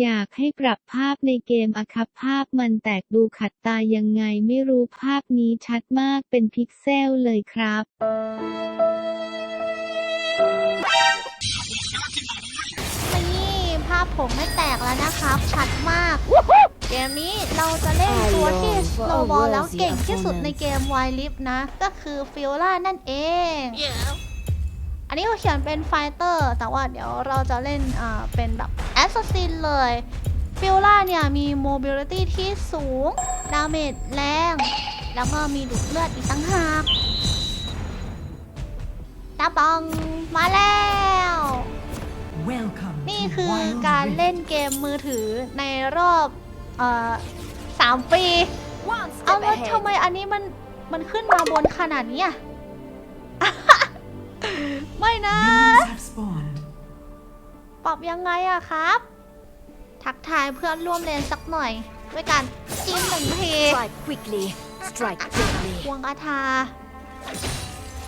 อยากให้ปรับภาพในเกมอะครับภาพมันแตกดูขัดตายังไงไม่รู้ภาพนี้ชัดมากเป็นพิกเซลเลยครับนี่ภาพผมไม่แตกแล้วนะครับ ชัดมาก เกมนี้เราจะเล่นตัวที่สโนบอลแล้วเก่งที่สุดในเกมไวลิฟนะ ก็คือฟิลล่านั่นเอง อันนี้เขาเขียนเป็นไฟเตอร์แต่ว่าเดี๋ยวเราจะเล่นอ่าเป็นแบบแอสซัสซินเลยฟิลล่าเนี่ยมีโมบิลิตี้ที่สูง ดาเมจแรง แล้วก็มีดูดเลือดอีกตั้งหากตาบองมาแล้ว Welcome นี่ to คือ Wild การ Rift. เล่นเกมมือถือในรอบเอ่อสามปี เอาแล้วทำไมอันนี้มันมันขึ้นมาบนขนาดนี้อะ ไม่นะ Minions have spawned. ปรับยังไงอะครับ ทักทายเพื่อนร่วมเลนสักหน่อย ด้วยการจิ้มหนึ่งที Strike quickly, strike deadly, ควงอาทา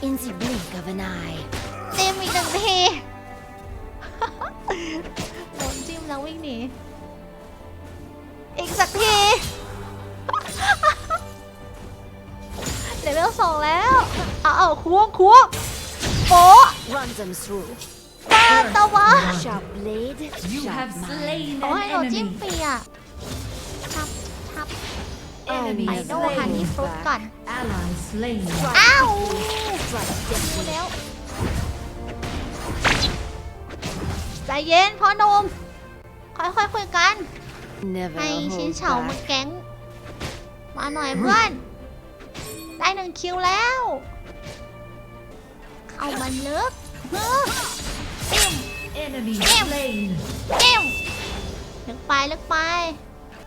in the blink of an eye. จิ้มอีกหนึ่งที โดนจิ้มแล้ววิ่งหนี อีกสักที เลเวลสองแล้ว เอาเอาควงควงโป๊ะ Run them through. ปาตะวะ Sharp blade, You sharp have mind. slain เขาให้ an เราจิ้ม enemy. ฟรีอะทับทับ Enemy ไอ Enemy โดฮันนี่ฟรุตก่อน Ally slain. อ้าว Strike ดู deadly. แล้วใจเย็นพ่อหนมค่อยๆคุยกัน Never ให้ชิ้น hold เฉามา back. แก๊ง มาหน่อยเพื่อน ได้หนึ่งคิวแล้ว เข้ามันลึกเฮ้อปิ้ม Enemy Damn. slain. ปิ้มลึกไปลึกไป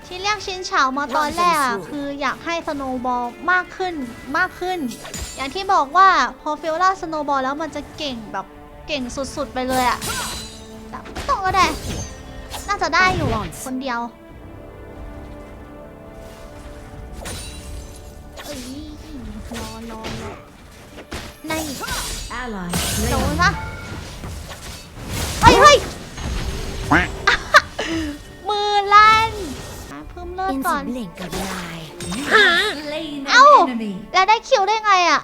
ที่เรียกชินเฉามาตอนแรกอะคืออยากให้สโนว์บอลมากขึ้นมากขึ้น อย่างที่บอกว่าพอฟิลล่าสโนว์บอลแล้วมันจะเก่งแบบเก่งสุดๆไปเลยอะแต่ไม่ต้องก็ได้ น่าจะได้อยู่คนเดียวเอ้ยรอรอรอ ใน Ally โดน slain. ซะเฮ้ยเฮ้ยมือลั่นอะเพิ่มเลือด In ก่อน the blink of an eye. You have slain an Ow. enemy. แล้วได้คิวได้ไงอะ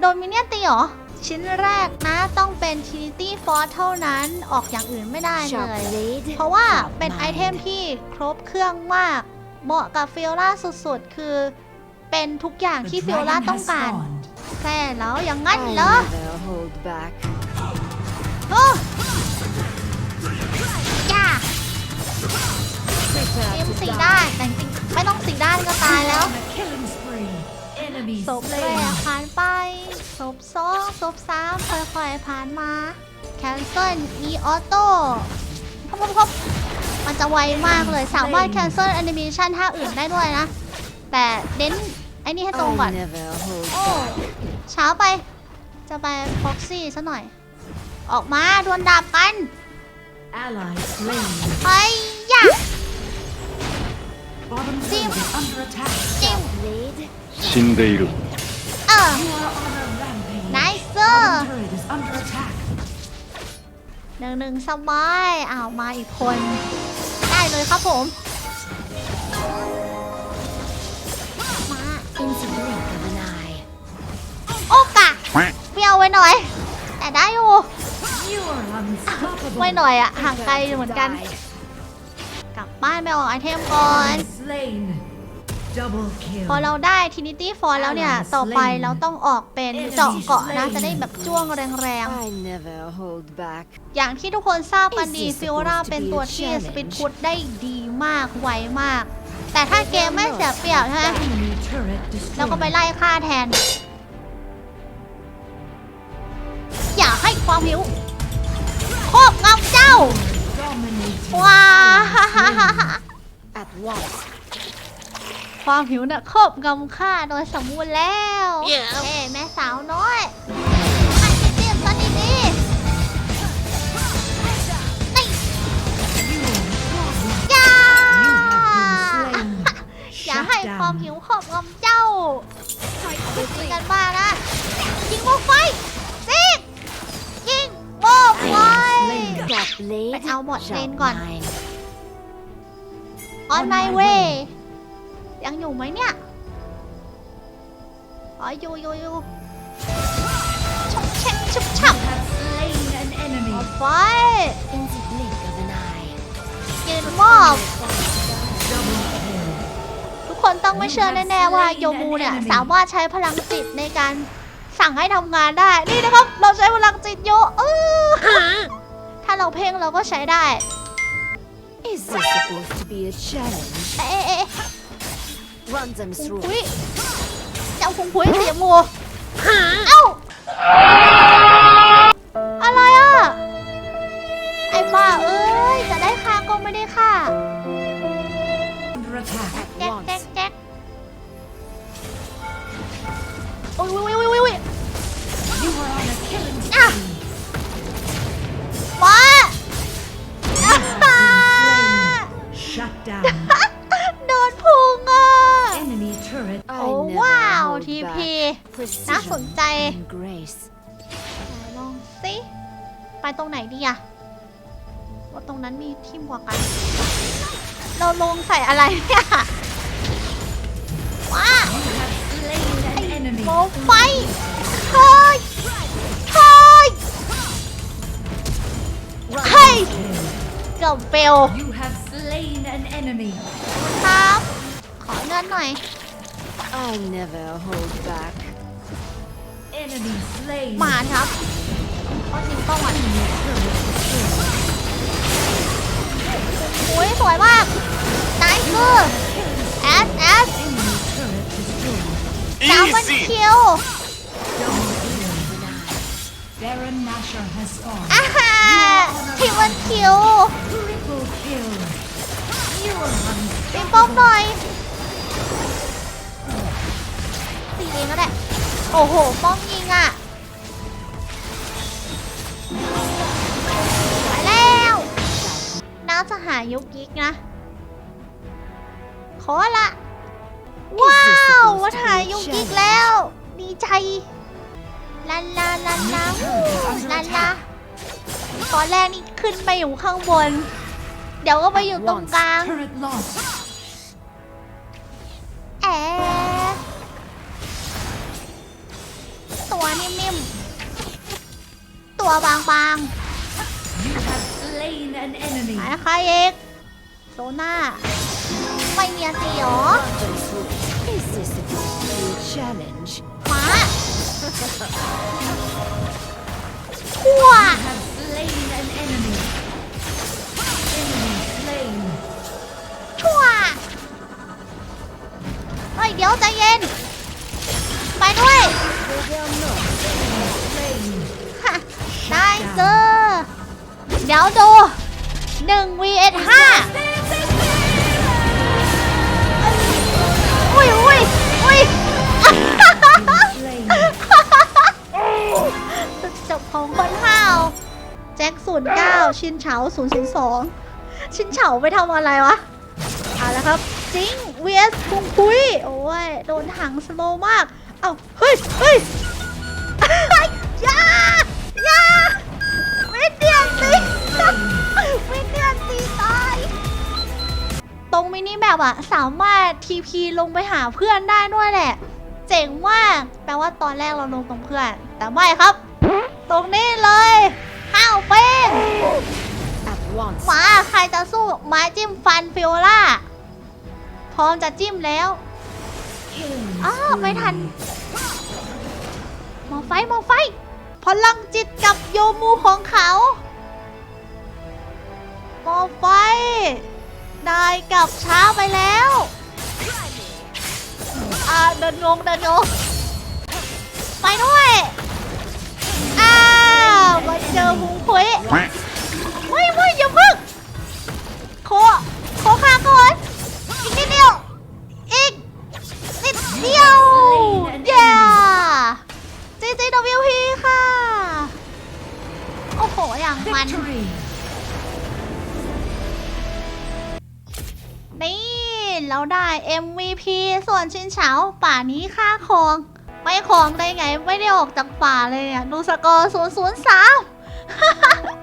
โดนมินเนี่ยนตีเหรอ ชิ้นแรกนะต้องเป็น Trinity Force เท่านั้นออกอย่างอื่นไม่ได้เล Sharp ย blade, เพราะว่า sharp เป็นไอเทม mind. ที่ครบเครื่องมาก เหมาะกับฟิลล่าสุดๆ คือเป็นทุกอย่าง The ที่ฟิลล่า dragon ต้อง has การ spawned. แค่แล้วอย่างงั้น I เหรอ never hold back. โอ้จ้า Prepare เอ็ม to สี die. ได้แต่จริงๆไม่ต้องสีด้านก็ตายแล้ว On a killing spree. Enemy ศพแร slain. กผ่านไปศพสองศพสามค่อยๆผ่านมา แคนเซิลมีออโต้พบพบมันจะไวมากเลย สามารถแคนเซิลแอนิเมชันท่าอื่นได้ด้วยนะ แต่เน้นไอ้นี่ให้ตรงก่อน I never hold โอ้ back. เช้าไป จะไปฟ็อกซี่ซะหน่อย ออกมาดวลดาบกัน Ally slain. ไปย่า Bottom Dim. turret is under attack. จิ้ม Blade, 死んでいる เออ You are on a rampage. ไนเซอร์ Bottom turret is under attack. หนึ่งหนึ่งสบายอ้าวมาอีกคน ได้เลยครับผม หน่อย แต่ได้อยู่ You are unstoppable. ไว้หน่อยอะห่างไกลเหมือนกัน Die. กลับบ้านไปออกไอเทมก่อน Enemy slain. Double kill. พอเราได้ Trinity Force แล้วเนี่ย ต่อไปเราต้องออกเป็นเจาะเกาะนะ จะได้แบบจ้วงแรง I never hold back. ๆอย่างที่ทุกคนทราบกันดีฟิลราเป็นตัวที่สปิดพุทได้ดีมาก ไวมาก แต่ถ้าเกมไม่เสียเปรียบใช่ไหม Enemy turret แล้วก็ไป destroyed. ไล่ฆ่าแทน อย่าให้ความหิวครอบงำเจ้า Dominating. ว้า At once. ความหิวน่ะครอบงำข้าโดยสมบูรณ์แล้วเฮ้แม่สาวน้อยให้เรียบๆซะดีๆนี่อย่า You have been slain. อย่า Shut ให้ความ down. หิวครอบงำเจ้าคุยกันบ้างนะยิงโมกไฟ ไฟ Sharp ไป blade, เอาบอดเลน sharp ก่อน mind. on my way ยังอยู่ไหมเนี่ย อ๋ออยู่อยู่อยู่ชุบเช็คชุบฉับ Have slain an enemy. เอาไป In the blink of an eye. ยืนมอบ ทุกคนต้องไม่เชื่อแน่ๆว่าโยมูเนี่ย สามารถใช้พลังจิตในการสั่งให้ทำงานได้ นี่นะครับ เราใช้พลังจิตโยเออถ้า เราเพ่งเราก็ใช้ได้ Is this supposed to be a challenge? เอ๊ะเอ๊ะ Run them พุง through. พุ้ยเจ้าพุงพุ้ยเสียมูเอ้า อะไรอะ ไอ้บ้าเอ้ turret. โอ้ I never ว้าว hold ทีพี back. น่าสน Precision ใจ and grace. ไหนลองสิไปตรงไหนดีอะว่าตรงนั้นมีที่บวกกัน เราลงใส่อะไรเนี่ยว้า Slain an enemy. โมไฟเฮ้ยเฮ้ยเฮ้ยเกับเบล You have slain an enemy. ครับ ขอเงินหน่อย I never hold back. Enemy slain. มาครับเอาจริงต้องอะโอ้ยสวยมากนายคือแอสแอส Enemy turret destroyed. ดาวมันคิว Baron Nashor has fallen. อาฮาทีมันคิว Triple kill. You are ตีป้อมหน่อยตี เองก็ได้ โอ้โห ป้อมยิงอะ ไปแล้วน่าจะหายุกยิกนะ ขอละ ว้าวว่าหายุกยิกแล้ว ดีใจลาลาลาลาลาลาตอนแรกนี่ขึ้นไปอยู่ข้างบน เดี๋ยวก็ไปอยู่ตรงกลาง ตัวบางๆหายใครเอกโซน่าไม่มีอาตีหรอหมาขั้วชั่วเฮ้ยเดี๋ยวใจเย็น ไปด้วย เจอ เดี๋ยวดู1 vs 5อุ้ยอุ้ยอุ้ยจบของคนห้าวแจ็คศูนย์เก้าชินเฉาศูนย์ศูนย์สองชินเฉาไปทำอะไรวะ เอาละครับจิง vs พุงคุยโอ้ย โดนถังสโลมาก เอ้า เฮ้ยเฮ้ย นิแมปอะสามารถทีพีลงไปหาเพื่อนได้ด้วยแหละ เจ๋งมาก แปลว่าตอนแรกเราลงตรงเพื่อน แต่ไม่ครับ ตรงนี้เลยห้าวเป็นมาใครจะสู้ม้จิ้มฟันฟิโอล่า พร้อมจะจิ้มแล้วอ้าวไม่ทัน หมอไฟหมอไฟ พลังจิตกับโยมูของเขา หมอไฟ ได้กลับช้าไปแล้วอ่าเดินงงเดินงงไปด้วยอ้าวมาเจอหุงคุยไม่ไม่อย่าพึ่งโคโคขาก่อนอีกนิดเดียวอีกนิดเดียวเย้ GGWP ค่ะ โอ้โห อย่างมัน Victory. นี่ แล้วได้ MVP ส่วนชินเฉาป่านี้ค่าของ ไม่ของได้ไง ไม่ได้ออกจากป่าเลยอะดูสกอร์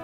003